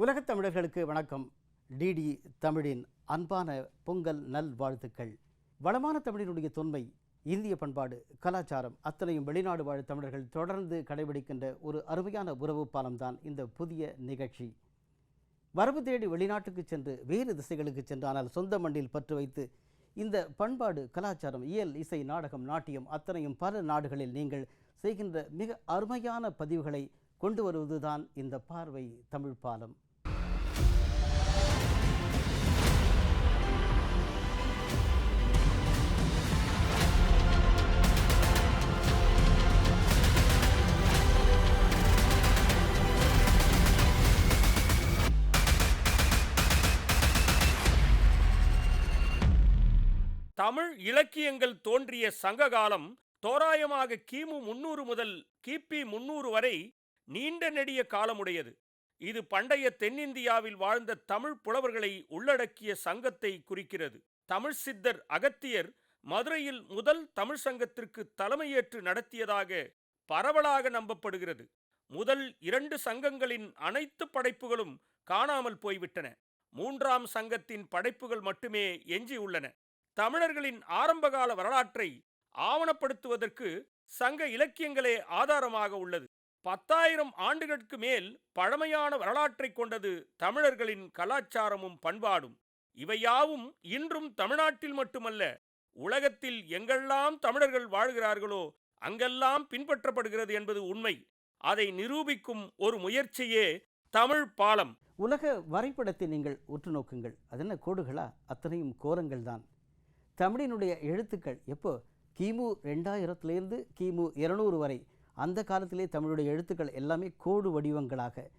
உலகத் தமிழர்களுக்கு வணக்கம். டிடி தமிழின் அன்பான பொங்கல் நல் வாழ்த்துக்கள். வளமான தமிழினுடைய தொன்மை இந்திய பண்பாடு கலாச்சாரம் அத்தனையும் வெளிநாடு வாழ் தமிழர்கள் தொடர்ந்து கடைபிடிக்கின்ற ஒரு அருமையான உறவு பாலம்தான் இந்த புதிய நிகழ்ச்சி. வரவு தேடி வெளிநாட்டுக்கு சென்று வேறு திசைகளுக்கு சென்று ஆனால் சொந்த மண்ணில் பற்று வைத்து இந்த பண்பாடு கலாச்சாரம் இயல் இசை நாடகம் நாட்டியம் அத்தனையும் பல நாடுகளில் நீங்கள் செய்கின்ற மிக அருமையான பதிவுகளை கொண்டு வருவதுதான் இந்த பார்வை தமிழ் பாலம். தமிழ் இலக்கியங்கள் தோன்றிய சங்க காலம் தோராயமாக கிமு முன்னூறு முதல் கிபி முன்னூறு வரை நீண்ட நெடிய காலமுடையது. இது பண்டைய தென்னிந்தியாவில் வாழ்ந்த தமிழ் புலவர்களை உள்ளடக்கிய சங்கத்தை குறிக்கிறது. தமிழ் சித்தர் அகத்தியர் மதுரையில் முதல் தமிழ் சங்கத்திற்கு தலைமையேற்று நடத்தியதாக பரவலாக நம்பப்படுகிறது. முதல் இரண்டு சங்கங்களின் அனைத்து படைப்புகளும் காணாமல் போய்விட்டன. மூன்றாம் சங்கத்தின் படைப்புகள் மட்டுமே எஞ்சியுள்ளன தமிழர்களின் ஆரம்பகால வரலாற்றை ஆவணப்படுத்துவதற்கு சங்க இலக்கியங்களே ஆதாரமாக உள்ளது. பத்தாயிரம் ஆண்டுகளுக்கு மேல் பழமையான வரலாற்றைக் கொண்டது தமிழர்களின் கலாச்சாரமும் பண்பாடும். இவையாவும் இன்றும் தமிழ்நாட்டில் மட்டுமல்ல உலகத்தில் எங்கெல்லாம் தமிழர்கள் வாழ்கிறார்களோ அங்கெல்லாம் பின்பற்றப்படுகிறது என்பது உண்மை. அதை நிரூபிக்கும் ஒரு முயற்சியே தமிழ் பாலம். உலக வரைபடத்தை நீங்கள் உற்று நோக்குங்கள். அது என்ன கோடுகளா? அத்தனையும் கோரங்கள் தான். தமிழினுடைய எழுத்துக்கள் எப்போ? கிமு ரெண்டாயிரத்துலேருந்து கிமு இருநூறு வரை. அந்த காலத்திலே தமிழுடைய எழுத்துக்கள் எல்லாமே கோடு வடிவங்களாக.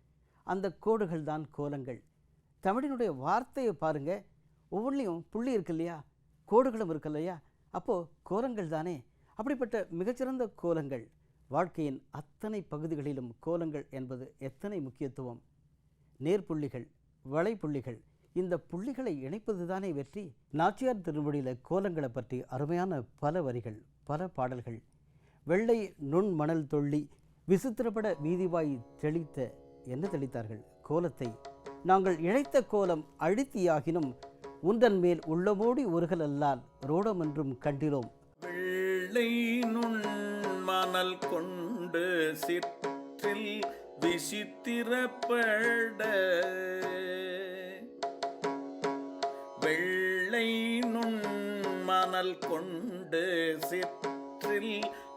அந்த கோடுகள் தான் கோலங்கள். தமிழினுடைய வார்த்தையை பாருங்க. ஒவ்வொன்றையும் புள்ளி இருக்கு இல்லையா? கோடுகளும் இருக்கு இல்லையா? அப்போது கோலங்கள் தானே. அப்படிப்பட்ட மிகச்சிறந்த கோலங்கள். வாழ்க்கையின் அத்தனை பகுதிகளிலும் கோலங்கள் என்பது எத்தனை முக்கியத்துவம்? நேர்புள்ளிகள் வளைப்புள்ளிகள் இந்த புள்ளிகளை இணைப்பது தானே வெற்றி? நாச்சியார் திருமொழியில் கோலங்களை பற்றி அருமையான பல வரிகள் பல பாடல்கள். வெள்ளை நுண் மணல் தொள்ளி விசித்திரப்பட வீதிவாய் தெளித்த என்ன தெளித்தார்கள்? கோலத்தை. நாங்கள் இழைத்த கோலம் அழுத்தியாகினும் உந்தன் மேல் உள்ளமோடி ஒருகல் அல்லால் ரோடமென்றும் கண்டிலோம் வெள்ளை நுண் மணல் கொண்டு சிற்றில் விசித்திரப்பட வெள்ளை நுண் மணல் கொண்டு சிற்றில்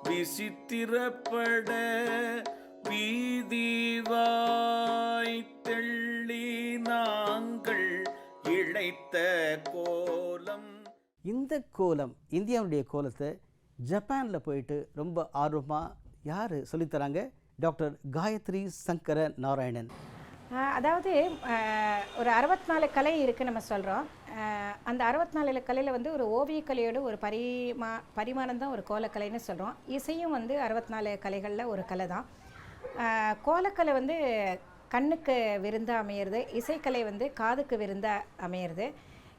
விசித்திரப்பட வீதிவாய் தெள்ளி நாங்கள் இழைத்த கோலம். இந்த கோலம் இந்தியாவுடைய கோலத்தை ஜப்பானில் போயிட்டு ரொம்ப ஆர்வமாக யார் சொல்லித்தராங்க டாக்டர் காயத்ரி சங்கர நாராயணன். அதாவது ஒரு அறுபத்தி நாலு கலை இருக்குது நம்ம சொல்கிறோம் அந்த அறுபத்தி நாலு கலையில் வந்து ஒரு ஓவியக்கலையோட ஒரு பரிமா பரிமாணம் தான் ஒரு கோலக்கலைன்னு சொல்கிறோம் இசையும் வந்து அறுபத்தி நாலு கலைகளில் ஒரு கலை தான் கோலக்கலை வந்து கண்ணுக்கு விருந்தாக அமையிறது இசைக்கலை வந்து காதுக்கு விருந்தாக அமையிறது.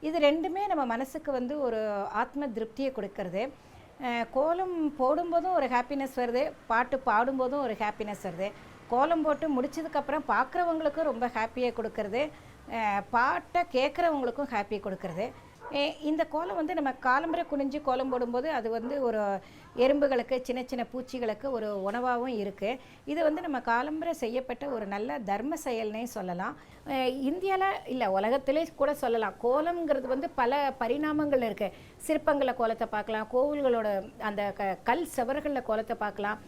இது ரெண்டுமே நம்ம மனசுக்கு வந்து ஒரு ஆத்ம திருப்தியை கொடுக்கறது. கோலம் போடும்போதும் ஒரு ஹாப்பினஸ் வருது பாட்டு பாடும்போதும் ஒரு ஹாப்பினஸ் வருது. கோலம் போட்டு முடிச்சதுக்கப்புறம் பார்க்குறவங்களுக்கும் ரொம்ப ஹாப்பியாக கொடுக்கறது. பாட்டை கேட்குறவங்களுக்கும் ஹாப்பி கொடுக்கறது. இந்த கோலம் வந்து நம்ம காலம்பரை குனிஞ்சு கோலம் போடும்போது அது வந்து ஒரு எறும்புகளுக்கு சின்ன சின்ன பூச்சிகளுக்கு ஒரு உணவாகவும் இருக்குது இது வந்து நம்ம காலம்பரை செய்யப்பட்ட ஒரு நல்ல தர்ம செயல்னே சொல்லலாம். இந்தியாவில் இல்லை உலகத்திலே கூட சொல்லலாம். கோலம்ங்கிறது வந்து பல பரிணாமங்கள் இருக்குது சிற்பங்களில் கோலத்தை பார்க்கலாம் கோவில்களோட அந்த க கல் செவர்களில் கோலத்தை பார்க்கலாம்.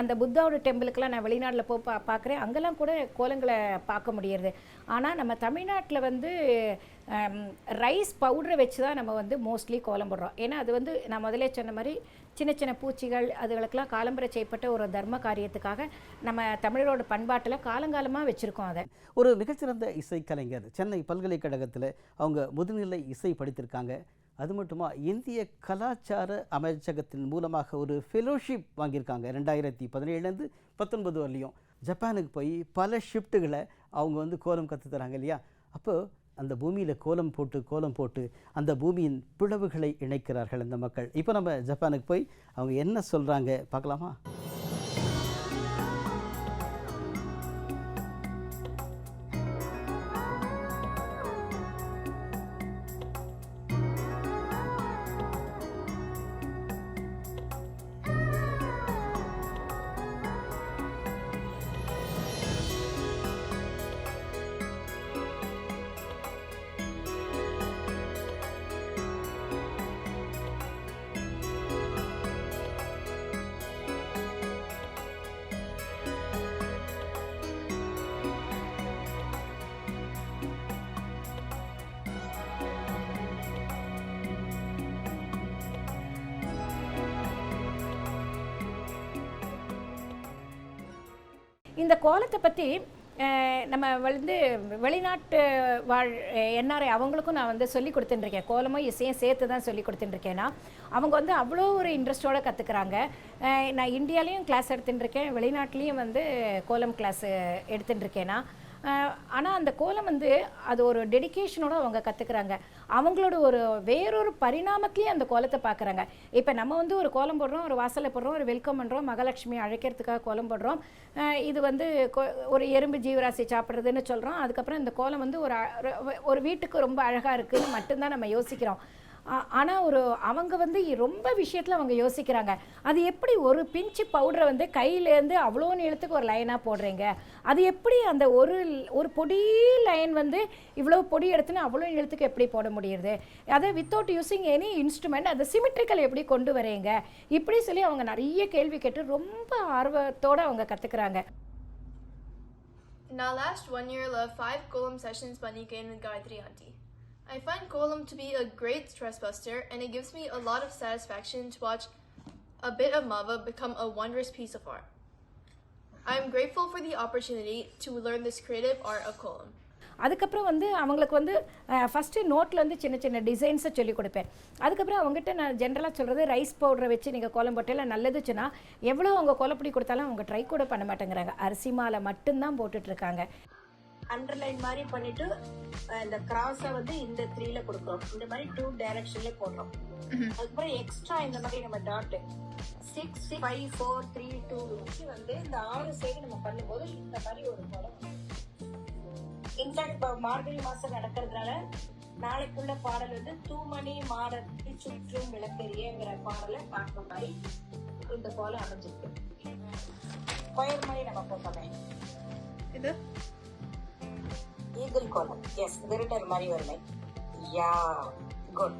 அந்த புத்தாவோட டெம்பிளுக்கெல்லாம் நான் வெளிநாட்டில் போய் பா பார்க்குறேன் அங்கெல்லாம் கூட கோலங்களை பார்க்க முடியறது. ஆனால் நம்ம தமிழ்நாட்டில் வந்து ரைஸ் பவுடரை வச்சு தான் நம்ம வந்து மோஸ்ட்லி கோலம் போடுறோம். ஏன்னா அது வந்து நான் முதலே சொன்ன மாதிரி சின்ன சின்ன பூச்சிகள் அதுகளுக்கெல்லாம் காலம்பரை செய்யப்பட்ட ஒரு தர்ம காரியத்துக்காக நம்ம தமிழரோட பண்பாட்டில் காலங்காலமாக வச்சுருக்கோம் அதை. ஒரு மிகச்சிறந்த இசைக்கலைஞர் சென்னை பல்கலைக்கழகத்தில் அவங்க முதுநிலை இசை படித்திருக்காங்க. அது மட்டுமா இந்திய கலாச்சார அமைச்சகத்தின் மூலமாக ஒரு ஃபெலோஷிப் வாங்கியிருக்காங்க. ரெண்டாயிரத்தி பதினேழுலேருந்து பத்தொன்பது வரலையும் ஜப்பானுக்கு போய் பல ஷிஃப்ட்டுகளை அவங்க வந்து கோலம் கற்று தராங்க இல்லையா? அப்போது அந்த பூமியில் கோலம் போட்டு கோலம் போட்டு அந்த பூமியின் பிளவுகளை இணைக்கிறார்கள் அந்த மக்கள். இப்போ நம்ம ஜப்பானுக்கு போய் அவங்க என்ன சொல்கிறாங்க பார்க்கலாமா? இந்த கோலத்தை பற்றி நம்ம வந்து வெளிநாட்டு வாழ் என்ஆர்ஐ அவங்களுக்கும் நான் வந்து சொல்லி கொடுத்துட்டுருக்கேன். கோலமும் இசையும் சேர்த்து தான் சொல்லி கொடுத்துட்டுருக்கேன்னா அவங்க வந்து அவ்வளோ ஒரு இன்ட்ரெஸ்ட்டோடு கற்றுக்குறாங்க நான் இந்தியாலேயும் கிளாஸ் எடுத்துட்டுருக்கேன். வெளிநாட்டிலையும் வந்து கோலம் கிளாஸ் எடுத்துட்டுருக்கேன்னா ஆனால் அந்த கோலம் வந்து அது ஒரு டெடிகேஷனோட அவங்க கற்றுக்குறாங்க அவங்களோட ஒரு வேறொரு பரிணாமத்திலேயே அந்த கோலத்தை பார்க்குறாங்க இப்போ நம்ம வந்து ஒரு கோலம் போடுறோம் ஒரு வாசலை போடுறோம் ஒரு வெல்கம் பண்ணுறோம் மகாலட்சுமி அழைக்கிறதுக்காக கோலம் போடுறோம். இது வந்து ஒரு எறும்பு ஜீவராசி சாப்பிட்றதுன்னு சொல்கிறோம் அதுக்கப்புறம் இந்த கோலம் வந்து ஒரு ஒரு- வீட்டுக்கு ரொம்ப அழகாக இருக்குதுன்னு மட்டும்தான் நம்ம யோசிக்கிறோம். ஆனால் ஒரு அவங்க வந்து ரொம்ப விஷயத்தில் அவங்க யோசிக்கிறாங்க. அது எப்படி ஒரு பிஞ்சு பவுடரை வந்து கையிலேருந்து அவ்வளோ நீளத்துக்கு ஒரு லைனாக போடுறீங்க? அது எப்படி அந்த ஒரு ஒரு பொடி லைன் வந்து இவ்வளோ பொடி எடுத்துன்னு அவ்வளோ நீளத்துக்கு எப்படி போட முடியுது? அதை வித்தவுட் யூஸிங் எனி இன்ஸ்ட்ருமெண்ட் அதை சிமெட்ரிக்கல் எப்படி கொண்டு வரீங்க? இப்படி சொல்லி அவங்க நிறைய கேள்வி கேட்டு ரொம்ப ஆர்வத்தோடு அவங்க கற்றுக்குறாங்க நான் last one year love five sessions sessions பண்ணிருக்கேன் with Gayatri auntie. I find Golem to be a great stress buster and it gives me a lot of satisfaction to watch a bit of Mava become a wondrous piece of art. I am grateful for the opportunity to learn this creative art of Golem. அதுக்கப்புறம் வந்து அவங்களுக்கு வந்து first நோட்டில் வந்து சின்ன சின்ன டிசைன்ஸை சொல்லி கொடுப்பேன் அதுக்கப்புறம் அவங்ககிட்ட நான் ஜென்ரலாக சொல்கிறது ரைஸ் பவுடரை வச்சு நீங்கள் கோலம் போட்டில நல்லதுச்சுன்னா எவ்வளோ அவங்க கோலப்பொடி கொடுத்தாலும் அவங்க ட்ரை கூட பண்ண மாட்டேங்கிறாங்க அரிசி மாலை மட்டும்தான் போட்டுட்ருக்காங்க அண்டர்லைன் மாதிரி பண்ணிட்டு இந்த கிராஸ வந்து இந்த த்ரீல கொடுக்குறோம் இந்த மாதிரி டூ டைரக்ஷன்ல போடுறோம் அதுக்கப்புறம் எக்ஸ்ட்ரா இந்த மாதிரி நம்ம dot six five four three two வந்து இந்த ஆறு சைடு நம்ம பண்ணும்போது இந்த மாதிரி ஒரு படம். இன்ஃபேக்ட் இப்போ மார்கழி மாசம் நடக்கிறதுனால நாளைக்குள்ள பாடல் வந்து தூமணி மாடத்தி சுற்றும் விளக்கெரியங்கிற பாடலை பார்க்குற மாதிரி இந்த போல அமைஞ்சிருக்கு. கொயர் மாதிரி நம்ம போட்டோமே. இது? ஈகிள் கோலம் எஸ் விருட்டர் மாதிரி வருமே யா குட்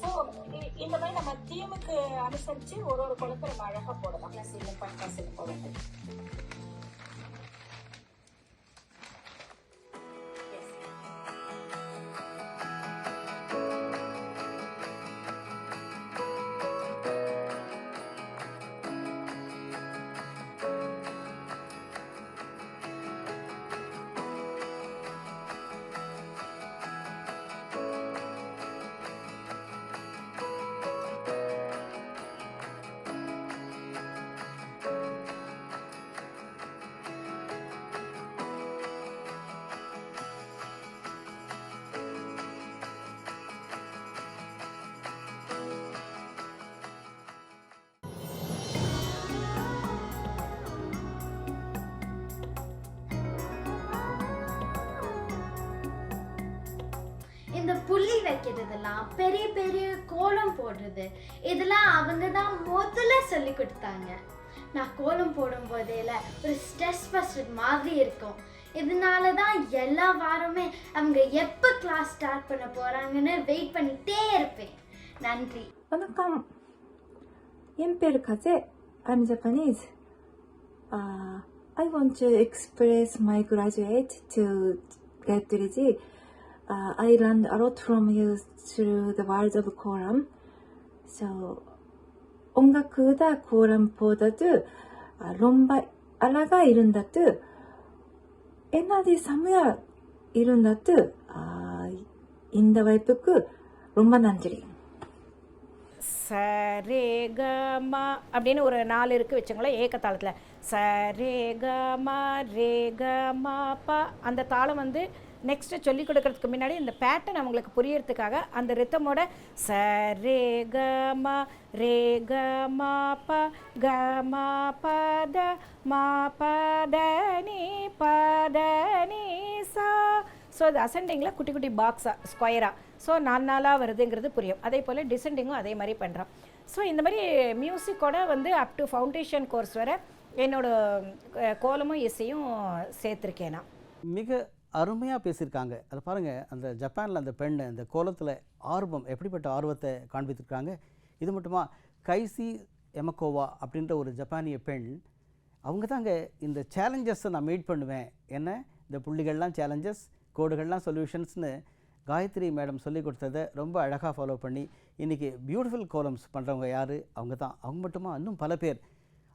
ஸோ இந்த மாதிரி நம்ம தீமுக்கு அனுசரிச்சு ஒரு ஒரு குளத்தை நம்ம அழகா போடலாம். சின்ன பட்டா சின்ன குளத்தை புள்ளி வைக்கிறதெல்லாம் பெரிய பெரிய கோலம் போடுறது இதெல்லாம் அவங்க தான் முதல்ல சொல்லி கொடுத்தாங்க. நான் கோலம் போடும் போதேல ஒரு ஸ்ட்ரெஸ் பஸ்ட் மாதிரி இருக்கும். இதனால தான் எல்லா வாரமே அவங்க எப்போ கிளாஸ் ஸ்டார்ட் பண்ண போகிறாங்கன்னு வெயிட் பண்ணிட்டே இருப்பேன். நன்றி. வணக்கம். என் பேர் கசே I'm Japanese. Uh, I want to express my gratitude to Gayatri Uh, I learned a lot from you through the world of Koram. So, 音楽だコーランポーダドゥ、ロンバアラがいるんだと、エナディサムヤいるんだと、インダワイプク、ロンバナンジリ。 சரேகமா அப்படின்னு ஒரு நாலு இருக்குது வச்சுங்களேன் ஏக்க தாளத்தில் சரேகமா ரேகமா பா அந்த தாளம் வந்து நெக்ஸ்ட்டு சொல்லி கொடுக்கறதுக்கு முன்னாடி இந்த பேட்டர்ன் அவங்களுக்கு புரியறதுக்காக அந்த ரித்தமோட சரேகமா ரேகமா ப கமா பத மா த நீ பத நீ சா. ஸோ அது அசெண்டிங்கில் குட்டி குட்டி பாக்ஸாக ஸ்கொயராக ஸோ நாலு நாளாக வருதுங்கிறது புரியும். அதே போல் டிசெண்டிங்கும் அதே மாதிரி பண்ணுறோம் ஸோ இந்த மாதிரி மியூசிக்கோட வந்து அப் டு ஃபவுண்டேஷன் கோர்ஸ் வரை என்னோட கோலமும் இசையும் சேர்த்துருக்கேன் நான். மிக அருமையாக பேசியிருக்காங்க. அதை பாருங்கள் அந்த ஜப்பானில் அந்த பெண் அந்த கோலத்தில் ஆர்வம் எப்படிப்பட்ட ஆர்வத்தை காண்பித்திருக்காங்க. இது மட்டுமா கைசி எமக்கோவா அப்படின்ற ஒரு ஜப்பானிய பெண் அவங்க தாங்க இந்த சேலஞ்சஸை நான் மீட் பண்ணுவேன். என்ன? இந்த புள்ளிகள்லாம் சேலஞ்சஸ் கோடுகள்லாம் சொல்யூஷன்ஸ்னு காயத்ரி மேடம் சொல்லிக் கொடுத்ததை ரொம்ப அழகாக ஃபாலோ பண்ணி இன்றைக்கி பியூட்டிஃபுல் கோலம்ஸ் பண்ணுறவங்க யார்? அவங்க தான் அவங்க மட்டுமா இன்னும் பல பேர்.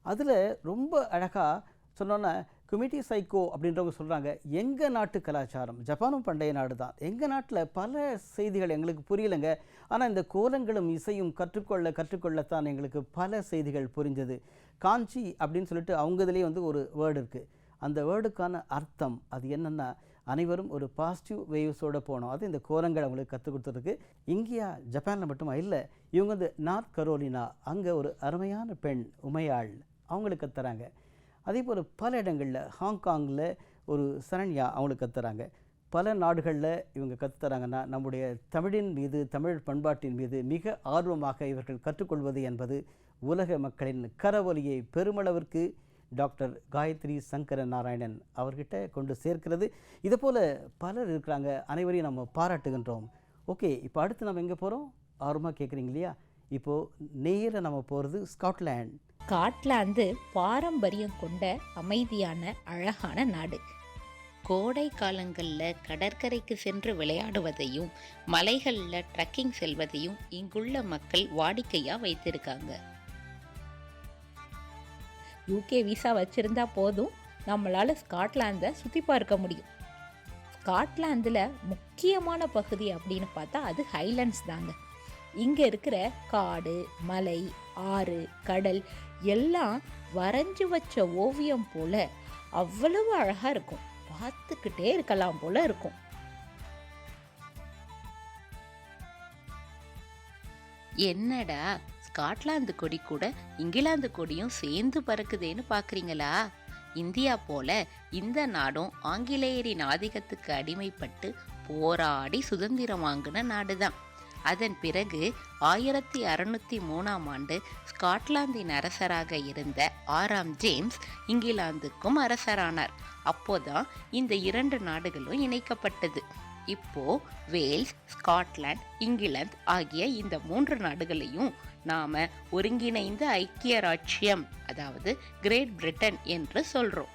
அதில் ரொம்ப அழகாக சொன்னோன்னே குமிட்டி சைக்கோ அப்படின்றவங்க சொல்கிறாங்க எங்கள் நாட்டு கலாச்சாரம்? ஜப்பானும் பண்டைய நாடு தான் எங்கள் நாட்டில் பல செய்திகள் எங்களுக்கு புரியலைங்க. ஆனால் இந்த கோலங்களும் இசையும் கற்றுக்கொள்ள கற்றுக்கொள்ளத்தான் எங்களுக்கு பல செய்திகள் புரிஞ்சது. காஞ்சி அப்படின்னு சொல்லிட்டு அவங்க இதுலேயே வந்து ஒரு வேர்டு இருக்குது அந்த வேர்டுக்கான அர்த்தம் அது என்னென்னா அனைவரும் ஒரு பாசிட்டிவ் வேவ்ஸோடு போனோம். அது இந்த கோலங்கள் அவங்களுக்கு கற்றுக் கொடுத்துருக்கு. இங்கேயா ஜப்பானில் மட்டுமா? இல்லை இவங்க வந்து நார்த் கரோலினா அங்கே ஒரு அருமையான பெண் உமையாள் அவங்களுக்கு தராங்க. அதே போல் பல இடங்களில் ஹாங்காங்கில் ஒரு சரண்யா அவங்களுக்கு கத்துறாங்க. பல நாடுகளில் இவங்க கற்றுத்தராங்கன்னா நம்முடைய தமிழின் மீது தமிழ் பண்பாட்டின் மீது மிக ஆர்வமாக இவர்கள் கற்றுக்கொள்வது என்பது உலக மக்களின் கரவொலியை பெருமளவிற்கு டாக்டர் காயத்ரி சங்கர நாராயணன் அவர்கிட்ட கொண்டு சேர்க்கிறது. இதை போல் பலர் இருக்கிறாங்க. அனைவரையும் நம்ம பாராட்டுகின்றோம். ஓகே இப்போ அடுத்து நம்ம எங்கே போகிறோம் ஆர்வமாக கேட்குறீங்க இல்லையா? இப்போது நேராக நம்ம போகிறது ஸ்காட்லாண்ட். ஸ்காட்லாந்து பாரம்பரியம் கொண்ட அமைதியான அழகான நாடு. கோடை காலங்களில் கடற்கரைக்கு சென்று விளையாடுவதையும் மலைகளில் ட்ரக்கிங் செல்வதையும் இங்குள்ள மக்கள் வாடிக்கையாக வைத்திருக்காங்க. யூகே விசா வச்சிருந்தா போதும். நம்மளால ஸ்காட்லாந்தை சுற்றி பார்க்க முடியும். ஸ்காட்லாந்தில் முக்கியமான பகுதி அப்படின்னு பார்த்தா அது ஹைலண்ட்ஸ் தாங்க. இங்கே இருக்கிற காடு மலை ஆறு கடல் எல்லாம் வரைஞ்சு வச்ச ஓவியம் போல அவ்வளவு அழகா இருக்கும். பார்த்துக்கிட்டே இருக்கலாம் போல இருக்கும். என்னடா ஸ்காட்லாந்து கொடி கூட இங்கிலாந்து கொடியும் சேர்ந்து பறக்குதேன்னு பார்க்குறீங்களா இந்தியா போல இந்த நாடும் ஆங்கிலேயரின் ஆதிக்கத்துக்கு அடிமைப்பட்டு போராடி சுதந்திரம் வாங்கின நாடுதான். அதன் பிறகு ஆயிரத்தி அறுநூத்தி மூணாம் ஆண்டு ஸ்காட்லாந்தின் அரசராக இருந்த ஆறாம் ஜேம்ஸ் இங்கிலாந்துக்கும் அரசரானார். அப்போதான் இந்த இரண்டு நாடுகளும் இணைக்கப்பட்டது. இப்போ வேல்ஸ் ஸ்காட்லாந்து இங்கிலாந்து ஆகிய இந்த மூன்று நாடுகளையும் நாம ஒருங்கிணைந்த ஐக்கிய ராச்சியம் அதாவது கிரேட் பிரிட்டன் என்று சொல்றோம்.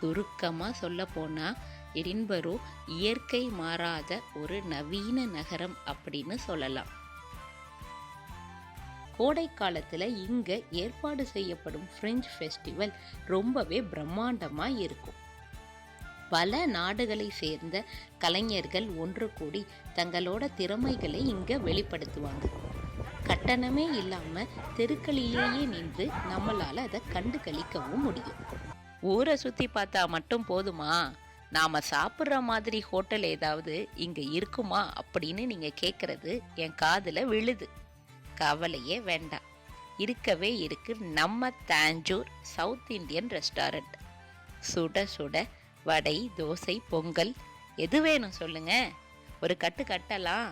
சுருக்கமாக சொல்ல போனால் எடின்பரோ இயற்கை மாறாத ஒரு நவீன நகரம் அப்படின்னு சொல்லலாம். கோடை காலத்தில் இங்கே ஏற்பாடு செய்யப்படும் ஃப்ரெஞ்ச் ஃபெஸ்டிவல் ரொம்பவே பிரம்மாண்டமாக இருக்கும். பல நாடுகளை சேர்ந்த கலைஞர்கள் ஒன்று கூடி தங்களோட திறமைகளை இங்கே வெளிப்படுத்துவாங்க. கட்டணமே இல்லாமல் தெருக்களிலேயே நின்று நம்மளால் அதை கண்டு கழிக்கவும் முடியும். ஊரை சுற்றி பார்த்தா மட்டும் போதுமா? நாம் சாப்பிட்ற மாதிரி ஹோட்டல் ஏதாவது இங்கே இருக்குமா அப்படின்னு நீங்கள் கேட்குறது என் காதில் விழுது. கவலையே வேண்டாம். இருக்கவே இருக்கு நம்ம தாஞ்சூர் சவுத் இந்தியன் ரெஸ்டாரண்ட். சுட சுட வடை தோசை பொங்கல். எது வேணும் சொல்லுங்க? ஒரு கட்டு கட்டலாம்.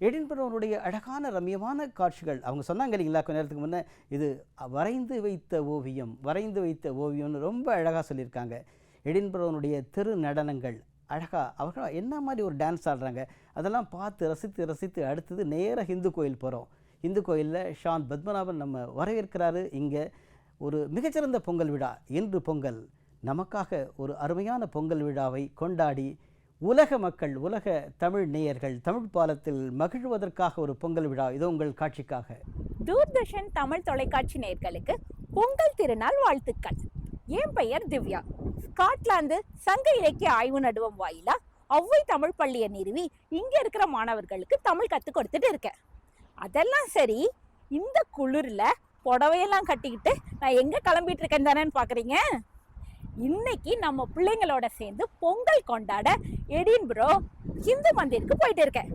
எடின்பரோனுடைய அழகான ரம்யமான காட்சிகள். அவங்க சொன்னாங்க இல்லைங்களா கொஞ்ச நேரத்துக்கு முன்னே? இது வரைந்து வைத்த ஓவியம் வரைந்து வைத்த ஓவியம்னு ரொம்ப அழகாக சொல்லியிருக்காங்க. எடின்பரோனுடைய தெரு நடனங்கள் அழகாக அவர்கள் என்ன மாதிரி ஒரு டான்ஸ் ஆடுறாங்க? அதெல்லாம் பார்த்து ரசித்து ரசித்து அடுத்தது நேராக ஹிந்து கோயில் போகிறோம் இந்து கோயிலில் ஷான் பத்மநாபன் நம்ம வரவேற்கிறாரு. இங்கே ஒரு மிகச்சிறந்த பொங்கல் விழா இன்று பொங்கல். நமக்காக ஒரு அருமையான பொங்கல் விழாவை கொண்டாடி உலக மக்கள் உலக தமிழ் நேயர்கள் தமிழ் பாலத்தில் மகிழ்வதற்காக ஒரு பொங்கல் விழா. இது உங்கள் காட்சிக்காக. தூர்தர்ஷன் தமிழ் தொலைக்காட்சி நேயர்களுக்கு பொங்கல் திருநாள் வாழ்த்துக்கள். என் பெயர் திவ்யா. ஸ்காட்லாந்து சங்க இலக்கிய ஆய்வு நடுவம் வாயிலா ஒவ்வை தமிழ் பள்ளியை நிறுவி இங்க இருக்கிற மாணவர்களுக்கு தமிழ் கத்து கொடுத்துட்டு இருக்கேன். அதெல்லாம் சரி இந்த குளிர்ல புடவையெல்லாம் கட்டிக்கிட்டு நான் எங்க கிளம்பிட்டு இருக்கேன் தானேன்னு பாக்குறீங்க இன்னைக்கு நம்ம பிள்ளைங்களோட சேர்ந்து பொங்கல் கொண்டாட எடின்பரோ ஹிந்து மந்திருக்கு போயிட்டு இருக்கேன்.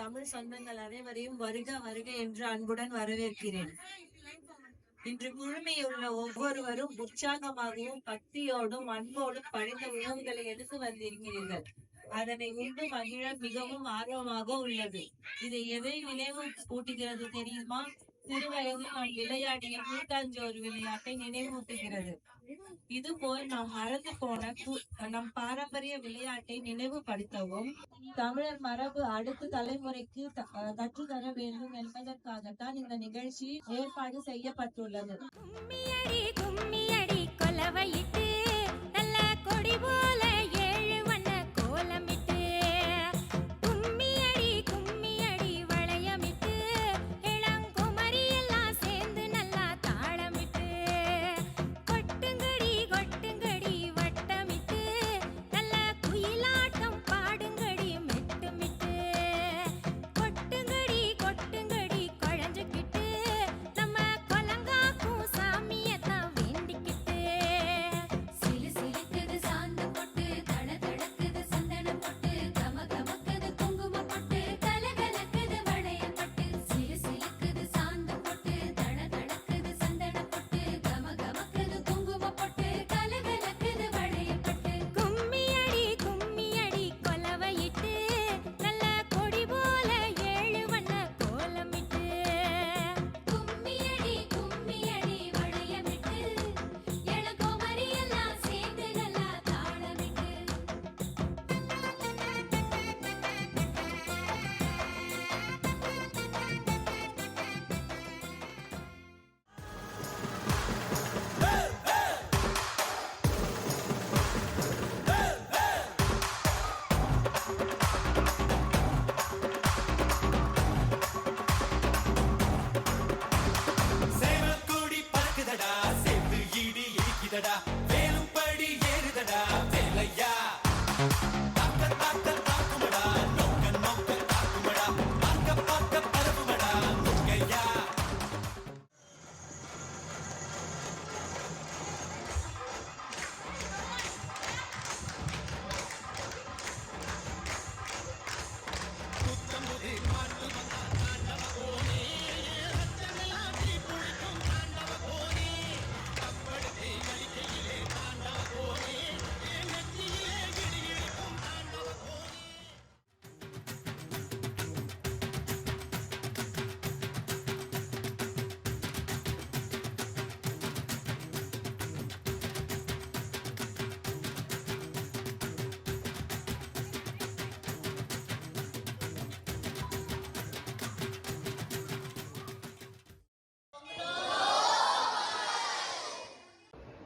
தமிழ் சொந்தங்கள் அனைவரையும் வருக வருக என்று அன்புடன் வரவேற்கிறேன். இன்று முழுமையுள்ள ஒவ்வொருவரும் உற்சாகமாகவும் பக்தியோடும் அன்போடும் படைத்த உணவுகளை எடுத்து வந்திருக்கிறீர்கள். அதனை உண்டு மகிழ மிகவும் ஆர்வமாக உள்ளது. இது எதை நினைவு கூட்டுகிறது தெரியுமா? சிறுவயதில் விளையாடிய கூட்டாஞ்சோறு விளையாட்டை நினைவூட்டுகிறது. இதுபோல் நாம் மறந்து போன கு- நம் பாரம்பரிய விளையாட்டை நினைவுபடுத்தவும் தமிழர் மரபு அடுத்த தலைமுறைக்கு த- கற்றுத்தர வேண்டும் என்பதற்காகத்தான் இந்த நிகழ்ச்சி ஏற்பாடு செய்யப்பட்டுள்ளது.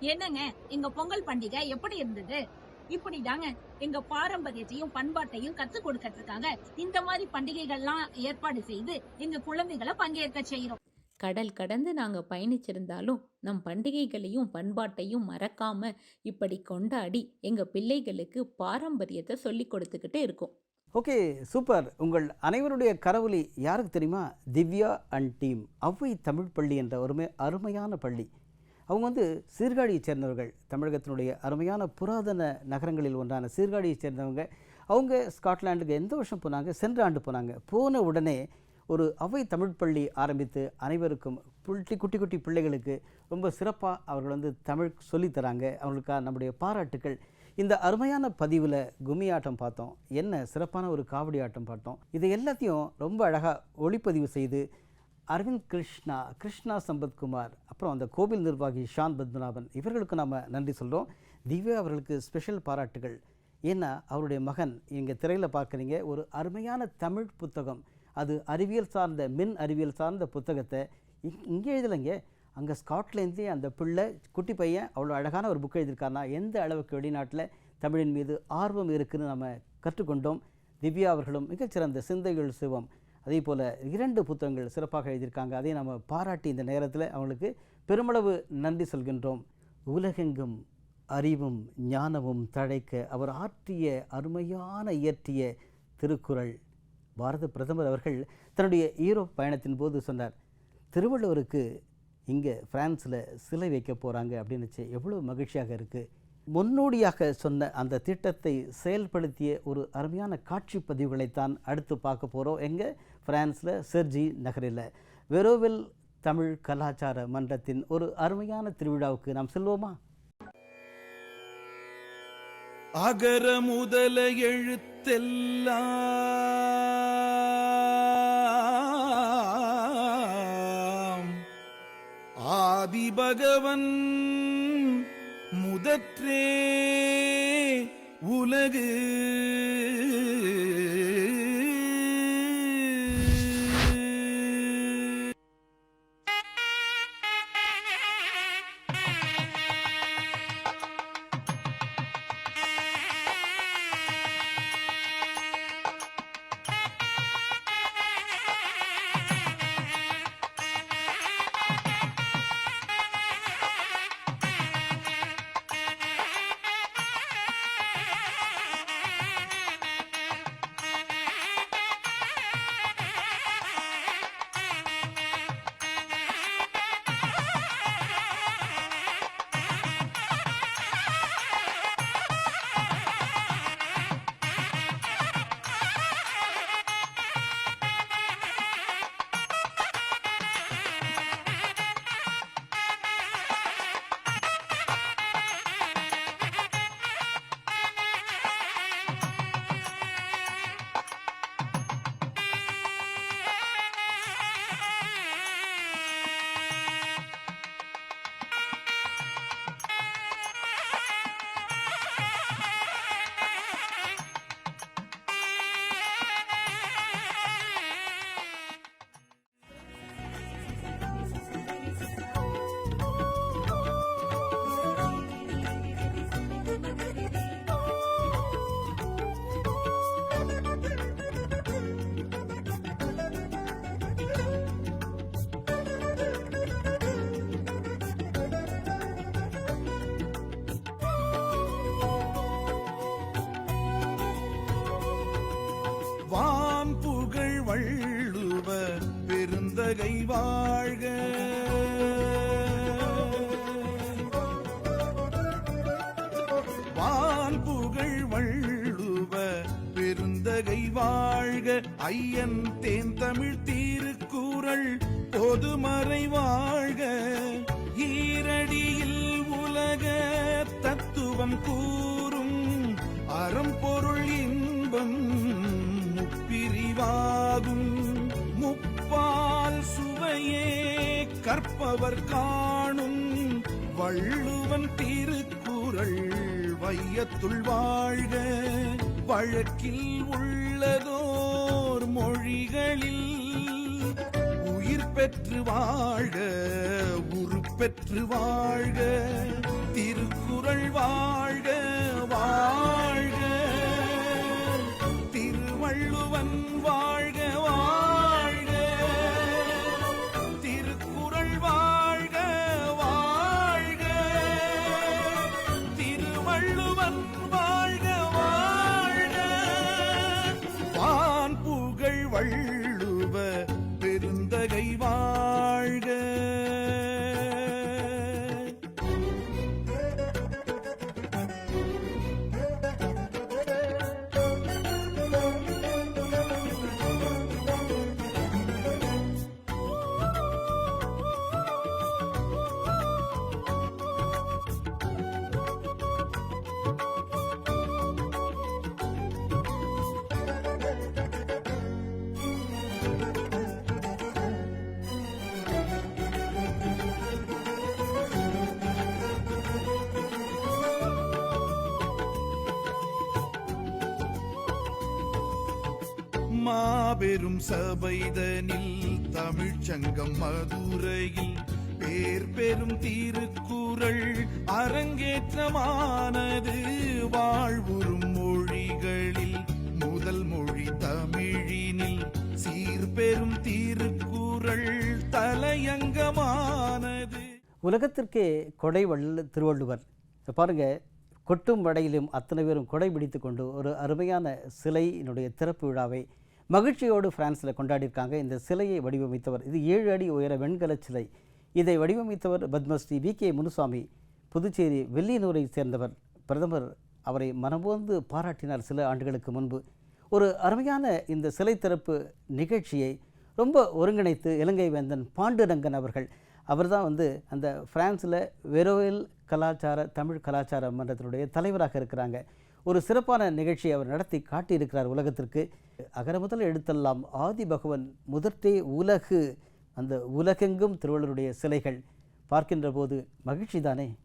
என்னங்க எங்க பொங்கல் பண்டிகை எப்படி இருந்தது? இப்படிதாங்க எங்க பாரம்பரியத்தையும் பண்பாட்டையும் கத்துக் கொடுக்கறதுக்காக இந்த மாதிரி பண்டிகைகள்லாம் ஏற்பாடு செய்து எங்க குழந்தைகளை பங்கேற்க செய்யறோம் கடல் கடந்து நாங்கள் பயணிச்சிருந்தாலும் நம் பண்டிகைகளையும் பண்பாட்டையும் மறக்காம இப்படி கொண்டாடி எங்கள் பிள்ளைகளுக்கு பாரம்பரியத்தை சொல்லி கொடுத்துக்கிட்டு இருக்கோம். Okay super. உங்கள் அனைவருடைய கரவொலி யாருக்கு தெரியுமா? திவ்யா அண்ட் டீம் அவ்வை தமிழ் பள்ளி என்ற ஒருமே அருமையான பள்ளி. அவங்க வந்து சீர்காழியைச் சேர்ந்தவர்கள். தமிழகத்தினுடைய அருமையான புராதன நகரங்களில் ஒன்றான சீர்காழியைச் சேர்ந்தவங்க. அவங்க ஸ்காட்லாண்டுக்கு எந்த வருஷம் போனாங்க? சென்ற ஆண்டு போனாங்க. போன உடனே ஒரு அவை தமிழ் பள்ளி ஆரம்பித்து அனைவருக்கும் குட்டி குட்டி குட்டி பிள்ளைகளுக்கு ரொம்ப சிறப்பாக அவர்கள் வந்து தமிழ் சொல்லித்தராங்க அவர்களுக்காக அவங்களுக்காக நம்முடைய பாராட்டுக்கள். இந்த அருமையான பதிவில் கும்மி ஆட்டம் பார்த்தோம். என்ன சிறப்பான ஒரு காவடி ஆட்டம் பார்த்தோம். இதை எல்லாத்தையும் ரொம்ப அழகாக ஒளிப்பதிவு செய்து அரவிந்த் கிருஷ்ணா கிருஷ்ணா சம்பத்குமார் அப்புறம் அந்த கோவில் நிர்வாகி ஷான் பத்மநாபன் இவர்களுக்கு நாம் நன்றி சொல்கிறோம் திவ்யா அவர்களுக்கு ஸ்பெஷல் பாராட்டுகள். ஏன்னா அவருடைய மகன் இங்கே திரையில் பார்க்குறீங்க ஒரு அருமையான தமிழ் புத்தகம். அது அறிவியல் சார்ந்த மின் அறிவியல் சார்ந்த புத்தகத்தை இங் இங்கே எழுதலைங்க. அங்கே ஸ்காட்லேருந்தே அந்த பிள்ளை குட்டி பையன் அவ்வளோ அழகான ஒரு புக் எழுதியிருக்காருனா எந்த அளவுக்கு வெளிநாட்டில் தமிழின் மீது ஆர்வம் இருக்குதுன்னு நம்ம கற்றுக்கொண்டோம். திவ்யா அவர்களும் மிகச்சிறந்த சிந்தைகள் சிவம். அதே போல் இரண்டு புத்தகங்கள் சிறப்பாக எழுதியிருக்காங்க. அதை நம்ம பாராட்டி இந்த நேரத்தில் அவங்களுக்கு பெருமளவு நன்றி சொல்கின்றோம். உலகெங்கும் அறிவும் ஞானமும் தழைக்க அவர் ஆற்றிய அருமையான இயற்றிய திருக்குறள். பாரத பிரதமர் அவர்கள் தன்னுடைய ஈரோப் பயணத்தின் போது சொன்னார் திருவள்ளுவருக்கு இங்கே ஃப்ரான்ஸில் சிலை வைக்க போகிறாங்க அப்படின்னு எவ்வளோ மகிழ்ச்சியாக இருக்குது முன்னோடியாக சொன்ன அந்த திட்டத்தை செயல்படுத்திய ஒரு அருமையான காட்சி பதிவுகளைத்தான் அடுத்து பார்க்க போகிறோம் எங்கே? ஃப்ரான்ஸில் செர்ஜி நகரில். வெரோவில் தமிழ் கலாச்சார மன்றத்தின் ஒரு அருமையான திருவிழாவுக்கு நாம் செல்வோமா? அகர முதல எழுத்தெல்லாம். ஆதிபகவன் உதற்றே உலகு. பெருந்தகை வாழ்க. வான் புகழ் வள்ளுவ பெருந்தகை வாழ்க. ஐயன் தேன் தமிழ் தீருக்கூறல் பொதுமறை வாழ்க. ஈரடியில் உலக தத்துவம் கூ அவர் காணும் வள்ளுவன் திருக்குறள் வையத்துள் வாழ்க. வழக்கில் உள்ளதோர் மொழிகளில் உயிர் பெற்று வாழ்க உருப்பெற்று வாழ்க. திருக்குறள் வாழ்க வாழ்க. திருவள்ளுவன் வள்ளுவ சபைதனில் தமிழ்ச்சங்கம் மதுரையில் பேர் பெரும் திருக்குறள் அரங்கேற்றமானது. வாழ்வுறும் மொழிகளில் முதல் மொழி தமிழினில் சீர்பெரும் திருக்குறள் தலையங்கமானது. உலகத்திற்கே கொடை வள்ள திருவள்ளுவர். பாருங்க கொட்டும் வடையிலும் அத்தனை பேரும் கொடை பிடித்து கொண்டு ஒரு அருமையான சிலையினுடைய திறப்பு விழாவை மகிழ்ச்சியோடு பிரான்ஸில் கொண்டாடியிருக்காங்க. இந்த சிலையை வடிவமைத்தவர் இது ஏழு அடி உயர வெண்கல சிலை. இதை வடிவமைத்தவர் பத்மஸ்ரீ வி. கே. முனுசாமி. புதுச்சேரி வெள்ளியனூரை சேர்ந்தவர் பிரதமர். அவரை மனமோந்து பாராட்டினார் சில ஆண்டுகளுக்கு முன்பு. ஒரு அருமையான இந்த சிலை திறப்பு நிகழ்ச்சியை ரொம்ப ஒருங்கிணைத்து இலங்கை வேந்தன் பாண்டுரங்கன் அவர்கள் அவர்தான் வந்து அந்த பிரான்ஸில் வெரோவில் கலாச்சார தமிழ் கலாச்சார மன்றத்தினுடைய தலைவராக இருக்கிறாங்க. ஒரு சிறப்பான நிகழ்ச்சியை அவர் நடத்தி காட்டியிருக்கிறார் உலகத்திற்கு. அகர முதல் எழுத்தெல்லாம் ஆதி பகவன் முதற்றே உலகு அந்த உலகெங்கும் திருவள்ளுவருடைய சிலைகள். பார்க்கின்ற போது மகிழ்ச்சி தானே?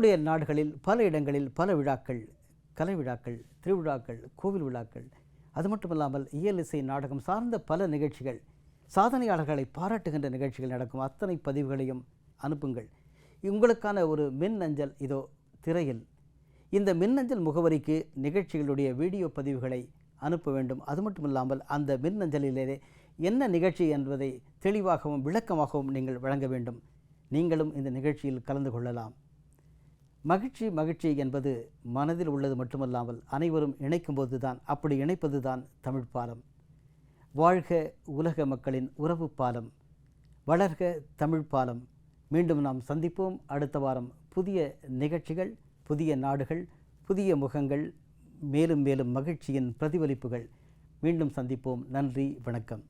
உங்களுடைய நாடுகளில் பல இடங்களில் பல விழாக்கள் கலை விழாக்கள் திருவிழாக்கள் கோவில் விழாக்கள் அது மட்டுமல்லாமல் இயல் இசை நாடகம் சார்ந்த பல நிகழ்ச்சிகள் சாதனையாளர்களை பாராட்டுகின்ற நிகழ்ச்சிகள் நடக்கும். அத்தனை பதிவுகளையும் அனுப்புங்கள். உங்களுக்கான ஒரு மின் அஞ்சல் இதோ திரையில். இந்த மின்னஞ்சல் முகவரிக்கு நிகழ்ச்சிகளுடைய வீடியோ பதிவுகளை அனுப்ப வேண்டும். அது மட்டுமில்லாமல் அந்த மின்னஞ்சலிலே என்ன நிகழ்ச்சி என்பதை தெளிவாகவும் விளக்கமாகவும் நீங்கள் வழங்க வேண்டும். நீங்களும் இந்த நிகழ்ச்சியில் கலந்து கொள்ளலாம். மகிழ்ச்சி மகிழ்ச்சி என்பது மனதில் உள்ளது மட்டுமல்லாமல் அனைவரும் இணைக்கும் போது தான் அப்படி இணைப்பது தான் தமிழ் பாலம். வாழ்க உலக மக்களின் உறவு பாலம். வளர்க தமிழ் பாலம். மீண்டும் நாம் சந்திப்போம். அடுத்த வாரம் புதிய நிகழ்ச்சிகள் புதிய நாடுகள் புதிய முகங்கள் மேலும் மேலும் மகிழ்ச்சியின் பிரதிபலிப்புகள். மீண்டும் சந்திப்போம். நன்றி வணக்கம்.